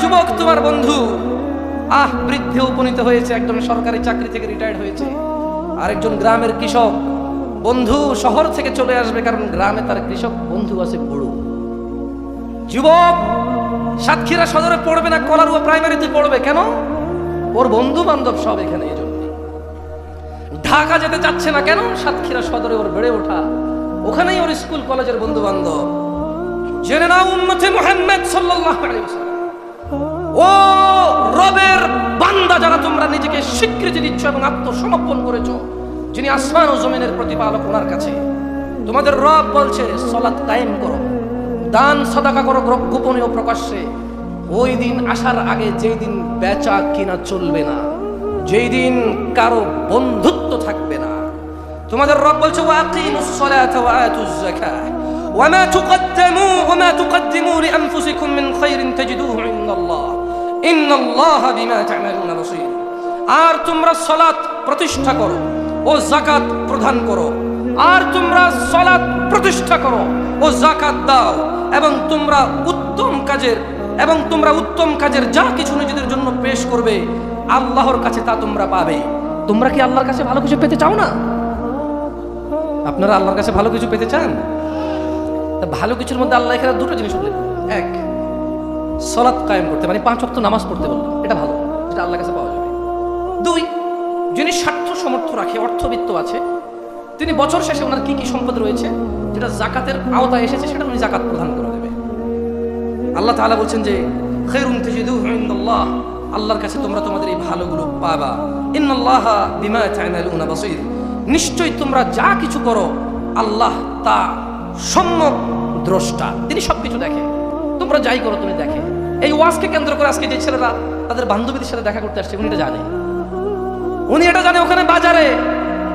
যুবক, তোমার বন্ধু। আহ, বৃদ্ধে উপনীত হয়েছে, একজন সরকারি চাকরি থেকে রিটায়ার্ড হয়েছে। আরেকজন গ্রামের কৃষক। বন্ধু শহর থেকে চলে আসবে, কারণ গ্রামে তার কৃষক বন্ধু আছে বুড়ো। যুবক, সাতক্ষীরা সদরে পড়বে না, কলারুয়া প্রাইমারিতে পড়বে, কেন? ওর বন্ধু বান্ধব সব এখানে এই জন্য। ঢাকা যেতে চাচ্ছে না, কেন? সাতক্ষীরা সদরে ওর বেড়ে ওঠা। ওখানেই ওর স্কুল, কলেজের বন্ধু বান্ধব জেনে নাও, উম্মতে মুহাম্মদ সাল্লাল্লাহু আলাইহি ওয়াসাল্লাম। ও রবের বান্দা যারা তোমরা নিজেকে স্বীকৃতি দিচ্ছ এবং আত্মসমর্পণ করেছ, যিনি আসমান ও জমিনের প্রতিপালক ওনার কাছে, তোমাদের রব বলছে সলাৎ কায়েম করো, দান সদাকা করো গোপনে ও প্রকাশ্যে। ওই দিন আসার আগে যেই দিন বেচা কিনা চলবে না, যেই দিন কারও বন্ধুত্ব থাকবে না, তোমাদের রব বলছে ওয়াকিমুস সালাতা ওয়া আতুজ যাকাহ وما تقدموا وما تقدموا لانفسكم من خير تجدوه عند الله ان الله بما تعملون بصير আর তোমরা সালাত প্রতিষ্ঠা করো ও যাকাত প্রদান করো আর তোমরা সালাত প্রতিষ্ঠা করো ও যাকাত দাও এবং তোমরা উত্তম কাজের এবং তোমরা উত্তম কাজের যা কিছু নিজেদের জন্য পেশ করবে আল্লাহর কাছে তা তোমরা পাবে তোমরা কি আল্লাহর কাছে ভালো কিছু পেতে চাও না আপনারা আল্লাহর কাছে ভালো কিছু পেতে চান তা ভালো কিছুর মধ্যে আল্লাহ এখানে দুটো জিনিস উল্লেখ এক, সলাৎ কায়েম করতে মানে পাঁচ অক্ত নামাজ পড়তে বললেন এটা ভালো, যেটা আল্লাহর কাছে পাওয়া যাবে। দুই, যিনি স্বার্থ সমর্থ রাখে, অর্থবিত্ত আছে, তিনি বছর শেষে ওনার কি কি সম্পদ রয়েছে, যেটা জাকাতের আওতায় এসেছে, সেটা উনি জাকাত প্রদান করে দেবে। আল্লাহ তাআলা বলছেন যে ইনদাল্লাহ, আল্লাহর কাছে তোমরা তোমাদের এই ভালোগুলো পাবা। বাসীর, নিশ্চয়ই তোমরা যা কিছু করো, আল্লাহ তা সম্যক দ্রষ্টা। তিনি সবকিছু দেখে। তোমরা যাই করো, তুমি দেখে। এই ওয়াজকে কেন্দ্র করে আজকে যে ছেলেরা তাদের বান্ধবীদের সাথে দেখা করতে আসছে, উনি এটা জানে। উনি এটা জানে ওখানে বাজারে।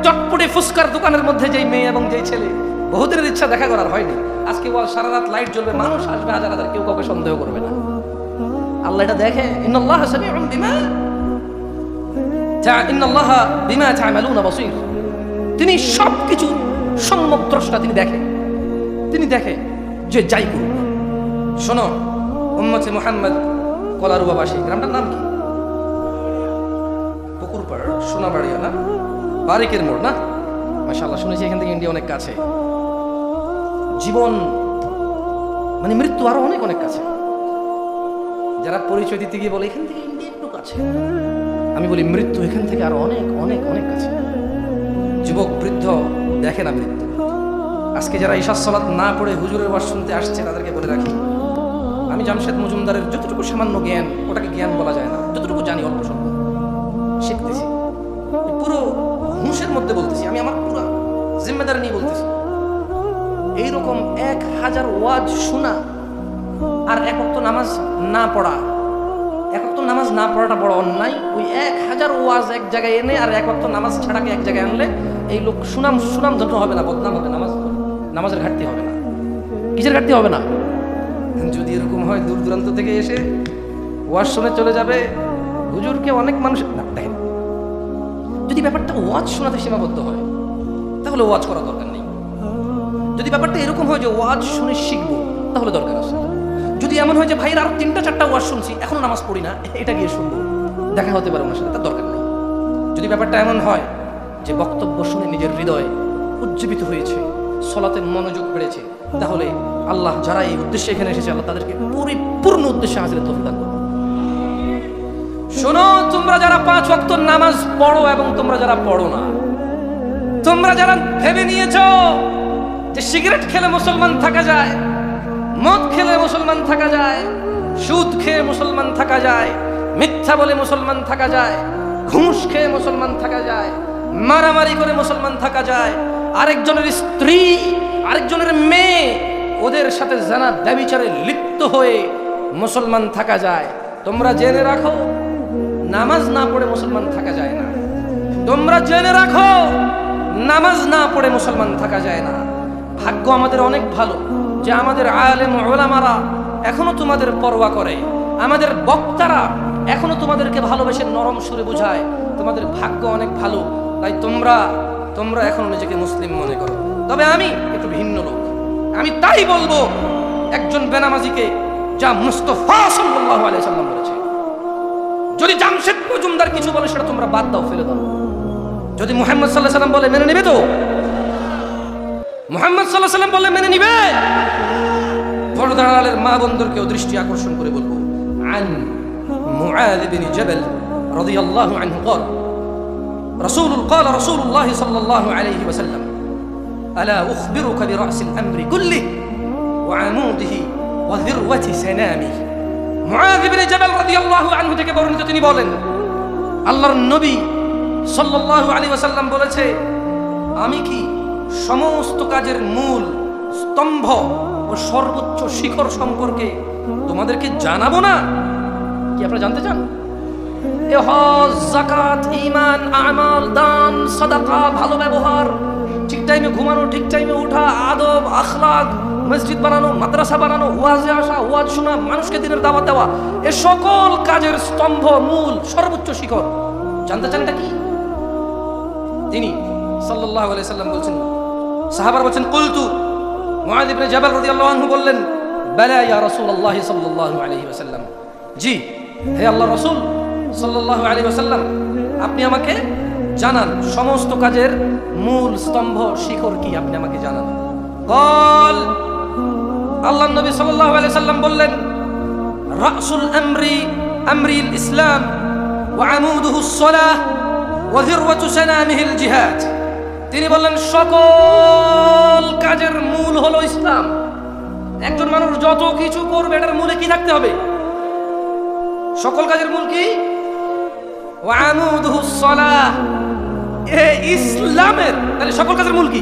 চটপটে ফুসকার দোকানের মধ্যে যেই মেয়ে এবং যেই ছেলে, বহুদিনের ইচ্ছা দেখা করার হয়নি। আজকে বল সারা রাত লাইট জ্বলবে, মানুষ আসবে হাজার হাজার, কেউ কাউকে সন্দেহ করবে না। আল্লাহ এটা দেখে, ইন্নাল্লাহ সামিউন বিমা তা ইন্নাল্লাহ বিমা তা'মালুনা বাসীর। তিনি সব কিছু সম্যক দ্রষ্টা তিনি দেখে। তিনি দেখে যে যাই করুক। শোনো, উম্মতে মুহাম্মদ কলারুবাবাসী, গ্রামটার নাম কি? পুকুরপাড়, সোনাবাড়িয়া না? বারিকের মোড় না? মাশাআল্লাহ, শুনেছি এখান থেকে ইন্ডিয়া অনেক কাছে। জীবন মানে মৃত্যু আরও অনেক অনেক কাছে। যারা পরিচয় দিতে গিয়ে বলে, এখান থেকে ইন্ডিয়া একটু কাছে। আমি বলি, মৃত্যু এখান থেকে আরও অনেক অনেক অনেক কাছে। যুবক, বৃদ্ধ, দেখে না মৃত্যু। আজকে যারা ঈশাস সালাত না পড়ে হুজুরের ওয়াজ শুনতে আসছে, তাদেরকে বলে রাখি, আমি জামশেদ মজুমদারের যতটুকু সামান্য জ্ঞান, ওটাকে জ্ঞান বলা যায় না। যতটুকু জানি অল্প স্বল্প, শিখতেছি। পুরো হুঁশের মধ্যে বলতেছি, আমি আমার পুরো জিম্মেদারি নিয়ে বলতেছি। এইরকম এক হাজার ওয়াজ শোনা আর এক অক্ত নামাজ না পড়া, এক অক্ত নামাজ না পড়াটা বড় অন্যায়। ওই এক হাজার ওয়াজ এক জায়গায় এনে আর এক অক্ত নামাজ ছাড়াকে এক জায়গায় আনলে এই লোক সুনাম সুনাম ধন্য হবে না, বদনাম হবে, নামাজ নামাজের ঘাটতি হবে না। কিসের ঘাটতি হবে না? যদি এরকম হয়, দূর দূরান্ত থেকে এসে ওয়াজ শুনে চলে যাবে, হুজুরকে অনেক মানুষ দেখেন, যদি ব্যাপারটা ওয়াজ শোনাতে সীমাবদ্ধ হয়, তাহলে ওয়াজ করা দরকার নেই। যদি ব্যাপারটা এরকম হয় যে ওয়াজ শুনে শিখব, তাহলে দরকার আছে। যদি এমন হয় যে ভাইয়ের আরও তিনটা চারটা ওয়াজ শুনছি, এখনও নামাজ পড়ি না, এটা গিয়ে শুনব। দেখা হতে পারে ওনার সাথে, তার দরকার নেই। যদি ব্যাপারটা এমন হয় যে বক্তব্য শুনে নিজের হৃদয় উজ্জীবিত হয়েছে সলাতে মনোযোগ বেড়েছে। তাহলে আল্লাহ যারা এই উদ্দেশ্যে এখানে এসেছে, আল্লাহ তাদেরকে পরিপূর্ণ উদ্দেশ্যে হাজির তৌফিক দান করুন। শোনো, তোমরা যারা পাঁচ ওয়াক্ত নামাজ পড়ো এবং তোমরা যারা পড়ো না, তোমরা যারা ভেবে নিয়েছো যে সিগারেট খেলে মুসলমান থাকা যায়, মদ খেলে মুসলমান থাকা যায়, সুদ খেয়ে মুসলমান থাকা যায়, মিথ্যা বলে মুসলমান থাকা যায়, ঘুষ খেয়ে মুসলমান থাকা যায়, মারামারি করে মুসলমান থাকা যায় আরেকজনের স্ত্রী, আরেকজনের মেয়ে, ওদের সাথে জানা ব্যবিচারে লিপ্ত হয়ে মুসলমান থাকা যায়। তোমরা জেনে রাখো, নামাজ না পড়ে মুসলমান থাকা যায় না। তোমরা জেনে রাখো, নামাজ না পড়ে মুসলমান থাকা যায় না। ভাগ্য আমাদের অনেক ভালো যে আমাদের আলেম ওলামারা এখনও তোমাদের পরোয়া করে। আমাদের বক্তারা এখনও তোমাদেরকে ভালোবেসে নরম সুরে বোঝায়। তোমাদের ভাগ্য অনেক ভালো, তাই তোমরা তোমরা এখনো নিজেকে মুসলিম মনে করো তবে আমি একটু ভিন্ন লোক আমি তাই বলবো একজন বেনামাজিকে যা মুস্তফা সাল্লাল্লাহু আলাইহি সাল্লাম বলেছে যদি জামশেদ মজুমদার কিছু বলে সেটা তোমরা বাদ দাও ফেলে দাও যদি মুহাম্মদ সাল্লাহ সাল্লাম বলে মেনে নেবে তো মুহাম্মদ সাল্লাহ সাল্লাম বলে মেনে নিবে পর্দার আড়ালের মা বন্ধুরকেও দৃষ্টি আকর্ষণ করে বলবো আন মুআদ বিন জাবাল রাদিয়াল্লাহু আনহু قال رسول قال رسول الله صلى الله عليه وسلم ألا أخبرك برأس الأمر كله وعموده وذروة سنامه মুআদ ইবনে জাবাল রাদিয়াল্লাহু আনহু থেকে বর্ণিত তিনি বলেন আল্লাহর নবী সাল্লাল্লাহু আলাইহি ওয়াসাল্লাম বলেছে আমি কি সমস্ত কাজের মূল স্তম্ভ ও সর্বোচ্চ শিখর সম্পর্কে তোমাদেরকে জানাবো না কি আপনারা জানতে চান এ হজ জাকাত ইমান আমাল, দান, সাদাকা, ভালো ব্যবহার। ঠিক টাইমে ঘুমানো, ঠিক টাইমে ওঠা আদব, আখলাক, মসজিদ বানানো, মাদ্রাসা বানানো, ওয়াজে আসা, ওয়াজ শোনা, মানুষকে দিনের দাওয়াত দেওয়া, এ সকল কাজের স্তম্ভ, মূল, সর্বোচ্চ শিখর। জানতে চান এটা কি? তিনি আলাইহি সাল্লাম বলছেন, সাহাবার বলছেন, কুলতু মুআদ ইবনে জাবাল রাদিয়াল্লাহু আনহু বললেন, বালা ইয়া রাসূলুল্লাহ সাল্লাল্লাহু আলাইহি ওয়াসাল্লাম। জি, হে আল্লাহ রাসূল সাল্লাল্লাহু আলাইহি ওয়াসাল্লাম, আপনি আমাকে জানান, সমস্ত কাজের মূল স্তম্ভ, শিখর কি আপনি আমাকে জানান। কল, আল্লাহ নবী সাল্লাল্লাহু আলাইহি সাল্লাম বললেন, রাসুল আমরি, আমরিল ইসলাম তিনি বললেন, সকল কাজের মূল হলো ইসলাম। একজন মানুষ যত কিছু করবে, এটার মূলে কি থাকতে হবে? সকল কাজের মূল কি? ইসলামের, তাহলে সকল কাজের মূল কি?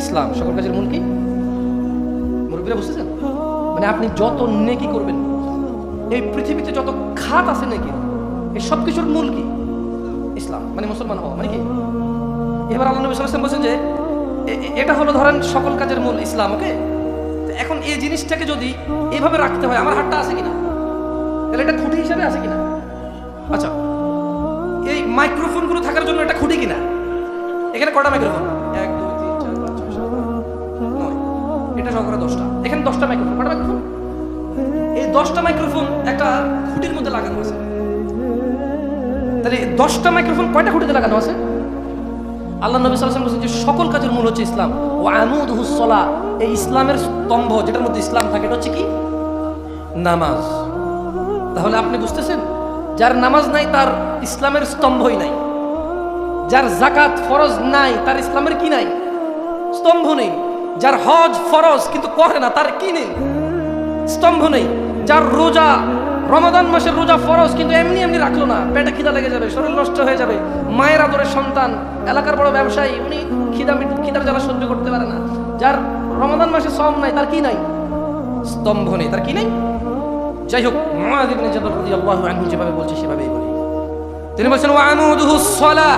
ইসলাম, সকল কাজের মূল কি? মুরব্বীরা বুঝতেছেন? মানে আপনি যত নেকি করবেন, এই পৃথিবীতে যত খাত আছে নাকি, এই সব কিছুর মূল কি? ইসলাম মানে মুসলমান হওয়া মানে কি? এবার আল্লাহ নবী ওয়াসাল্লাম বলছেন যে এটা হলো ধরেন সকল কাজের মূল ইসলাম, ওকে? এখন এই জিনিসটাকে যদি এভাবে রাখতে হয়, আমার হাতটা আছে কিনা? তাহলে এটা খুঁটি হিসাবে আছে কিনা? আচ্ছা এই মাইক্রোফোনগুলো থাকার জন্য এটা খুঁটি কিনা? এখানে কটা মাইক্রোফোন? এক, দুই, তিন, চার, পাঁচ, ছয় এটা সহকারে দশটা। এখানে দশটা মাইক্রোফোন। কটা মাইক্রোফোন? এই দশটা মাইক্রোফোন একটা খুঁটির মধ্যে লাগানো আছে। তাহলে দশটা মাইক্রোফোন কয়টা খুঁটিতে লাগানো আছে? আল্লাহ নবী আলাইহি বলছেন যে সকল কাজের মূল হচ্ছে ইসলাম। ও আমুদুহুস সালাহ এই ইসলামের স্তম্ভ যেটার মধ্যে ইসলাম থাকে, এটা হচ্ছে কি? নামাজ। তাহলে আপনি বুঝতেছেন? যার নামাজ নাই, তার ইসলামের স্তম্ভই নাই। যার জাকাত ফরজ নাই, তার ইসলামের কি নাই? স্তম্ভ নেই। যার হজ ফরজ, কিন্তু করে না, তার কি নেই? স্তম্ভ নেই। যার রোজা, রমাদান মাসের রোজা ফরজ, কিন্তু এমনি এমনি রাখল না। পেটে খিদা লেগে যাবে, শরীর নষ্ট হয়ে যাবে। মায়ের আদরের সন্তান, এলাকার বড় ব্যবসায়ী, উনি খিদা খিদার জ্বালা সহ্য করতে পারে না। যার রমাদান মাসে সম নাই, তার কি নাই? স্তম্ভ নেই। তার কি নেই? যাই হোক মুআয ইবনে জাবাল রাদিয়াল্লাহু আনহু যেভাবে বলছে সেভাবেই বলি তিনি বলছেন ওয়া আমুদুহুস সালাহ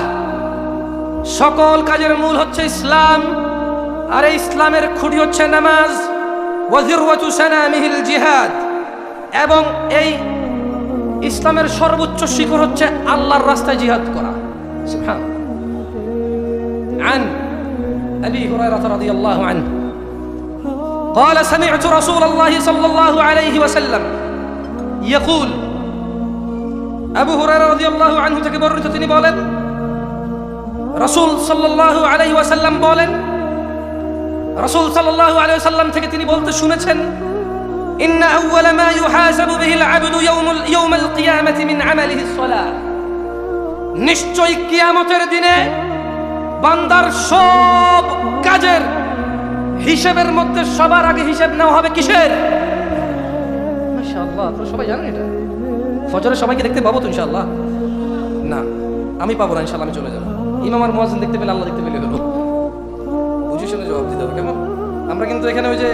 সকল কাজের মূল হচ্ছে ইসলাম আর এই ইসলামের খুঁটি হচ্ছে নামাজ ওয়াজিরওয়াতু সানামিহিল জিহাদ এবং এই ইসলামের সর্বোচ্চ শিখর হচ্ছে আল্লাহর রাস্তায় জিহাদ করা সুবহান عن أبي هريرة رضي الله عنه قال سمعت رسول الله صلى الله عليه وسلم ইয়াকুল, আবু হুরায়রা রাদিয়াল্লাহু আনহু থেকে বর্ণিত তিনি বলেন, রাসূল সাল্লাল্লাহু আলাইহি ওয়াসাল্লাম বলেন, রাসূল সাল্লাল্লাহু আলাইহি ওয়াসাল্লাম থেকে তিনি বলতে শুনেছেন, ইন্না আউওয়ালা মা ইউহাসাবু বিহিল আবদু ইয়াউমুল, ইয়াউমাল কিয়ামাতি মিন আমালিহি সলাহ নিশ্চয় কিয়ামতের দিনে বান্দার সব কাজের হিসেবের মধ্যে সবার আগে হিসেব নেওয়া হবে কিসের? আপনারা সবাই জানেন এটা? সবাইকে দেখতে পাবো তো ইনশাআল্লাহ? না, আমি পাবো না ইনশাআল্লাহ, আমি চলে যাব। দেখতে পেলে আল্লাহ দেখতে পেলে বুঝে শুনে জবাব দিতে হবে, কেমন? আমরা কিন্তু এখানে ওই যে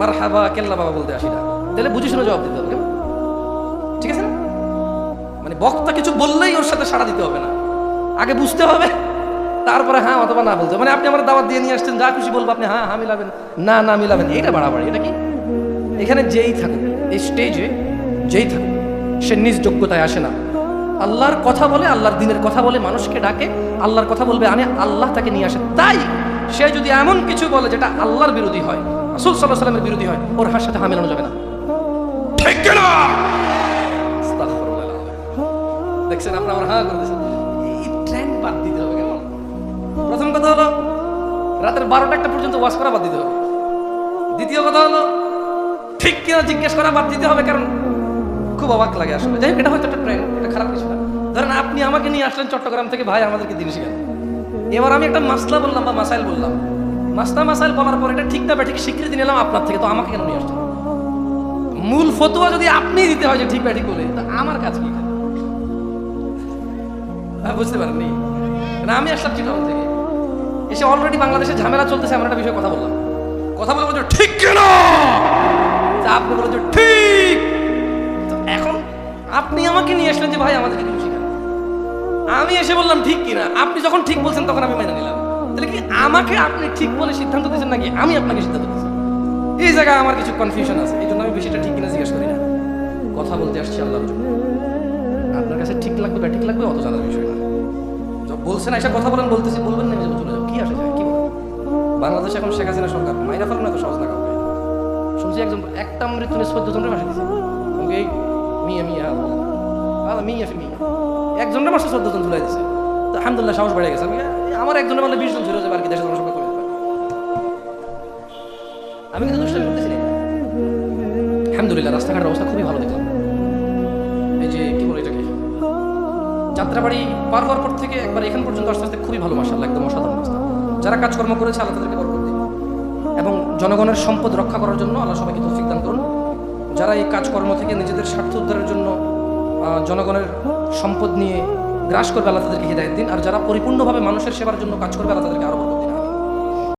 মারহাবা কেল্লা বাবা বলতে আসি না। তাহলে বুঝে শুনে জবাব দিতে হবে, কেমন? ঠিক আছে মানে বক্তা কিছু বললেই ওর সাথে সাড়া দিতে হবে না। আগে বুঝতে হবে, তারপরে হ্যাঁ অথবা না বলতে হবে। মানে আপনি আমার দাওয়াত দিয়ে নিয়ে আসছেন, যা খুশি বলব আপনি হ্যাঁ হ্যাঁ মিলাবেন। না না, মিলাবেন এটা বাড়াবাড়ি, এটা কি? এখানে যেই থাকুক এই স্টেজে যেই থাকুক সে নিজ যোগ্যতায় আসে না। আল্লাহর কথা বলে আল্লাহর দিনের কথা বলে মানুষকে ডাকে আল্লাহর কথা বলবে আনে আল্লাহ তাকে নিয়ে আসে। তাই সে যদি এমন কিছু বলে যেটা আল্লাহর বিরোধী হয় রাসূল সাল্লাল্লাহু সাল্লামের বিরোধী হয় ওর হার সাথে হা মেলানো যাবে না। আলাইহি। দেখছেন আপনার আমার হ্যাঁ করতেছেন। এই ট্রেন্ড বাদ দিতে হবে কেমন? প্রথম কথা হলো রাতের বারোটা একটা পর্যন্ত ওয়াশ করা বাদ দিতে হবে। দ্বিতীয় কথা হলো ঠিক কিনা জিজ্ঞেস করা বাদ দিতে হবে কারণ খুব অবাক লাগে আসলে। যাই এটা হয়তো একটা ট্রেন্ড এটা খারাপ কিছু না। ধরেন আপনি আমাকে নিয়ে আসলেন চট্টগ্রাম থেকে ভাই আমাদেরকে দিন শিখেন। এবার আমি একটা মাসলা বললাম বা মাসাইল বললাম। মাসলা মাসাইল বলার পর এটা ঠিক না ঠিক স্বীকৃতি নিলাম আপনার থেকে তো আমাকে কেন নিয়ে আসছেন? মূল ফতোয়া যদি আপনি দিতে হয় যে ঠিক বা ঠিক বলে তা আমার কাজ কি? হ্যাঁ, বুঝতে পারেননি। না আমি আসলাম চিটাগং থেকে। এসে অলরেডি বাংলাদেশে ঝামেলা চলতেছে আমরা একটা বিষয়ে কথা বললাম। কথা বলে বলছো ঠিক কেন? আপনি বলেছ ঠিক। তো এখন আপনি আমাকে নিয়ে আসলেন যে, ভাই আমাদেরকে কিছু শেখান আমি এসে বললাম, ঠিক কিনা? আপনি যখন ঠিক বলছেন, তখন আমি মেনে নিলাম। তাহলে কি আমাকে আপনি ঠিক বলে সিদ্ধান্ত দিয়েছেন নাকি আমি আপনাকে সিদ্ধান্ত দিয়েছি? এই জায়গায় আমার কিছু কনফিউশন আছে, এই জন্য আমি বেশিটা ঠিক কিনা জিজ্ঞেস করি না। কথা বলতে আসছি আল্লাহর আপনার কাছে ঠিক লাগবে বা ঠিক লাগবে, অত জানার বিষয় না। বলছেন, এসে কথা বলেন, বলতেছি, বলবেন না চলে যাও কি আসে যায়, কি? বাংলাদেশ এখন শেখ হাসিনা সরকার মাইরা ফেলেন না তো সহজ না কাউকে। শুনছি একজন একটা মৃত্যু নিয়ে চোদ্দ জনের ফাঁসি দিয়েছে এই মিয়া মিয়া আলাদা মিয়া ফি মিয়া। একজনের মাসে চোদ্দ জন ঝুলাই দিছে। তো আলহামদুলিল্লাহ সাহস বেড়ে গেছে। আমি আমার একজনের মানে বিশ জন ঝুলে যাবে আর কি দেশের জনসংখ্যা কমে আমি কিন্তু দুষ্টামি করতেছি আলহামদুলিল্লাহ, রাস্তাঘাটের অবস্থা খুবই ভালো দেখলাম। এই যে, কি বলে এটাকে? যাত্রাবাড়ি পার হওয়ার পর থেকে একবার এখান পর্যন্ত আস্তে আস্তে খুবই ভালো মাসাল একদম অসাধারণ অবস্থা। যারা কাজকর্ম করেছে, আল্লাহ তাদেরকে জনগণের সম্পদ রক্ষা করার জন্য আল্লাহ সবাইকে তৌফিক দান করুন যারা এই কাজকর্ম থেকে নিজেদের স্বার্থ উদ্ধারের জন্য জনগণের সম্পদ নিয়ে গ্রাস করবে, আল্লাহ তাদেরকে হৃদায়ত দিন আর যারা পরিপূর্ণভাবে মানুষের সেবার জন্য কাজ করবে, আল্লাহ তাদেরকে আরও বরকত দিন।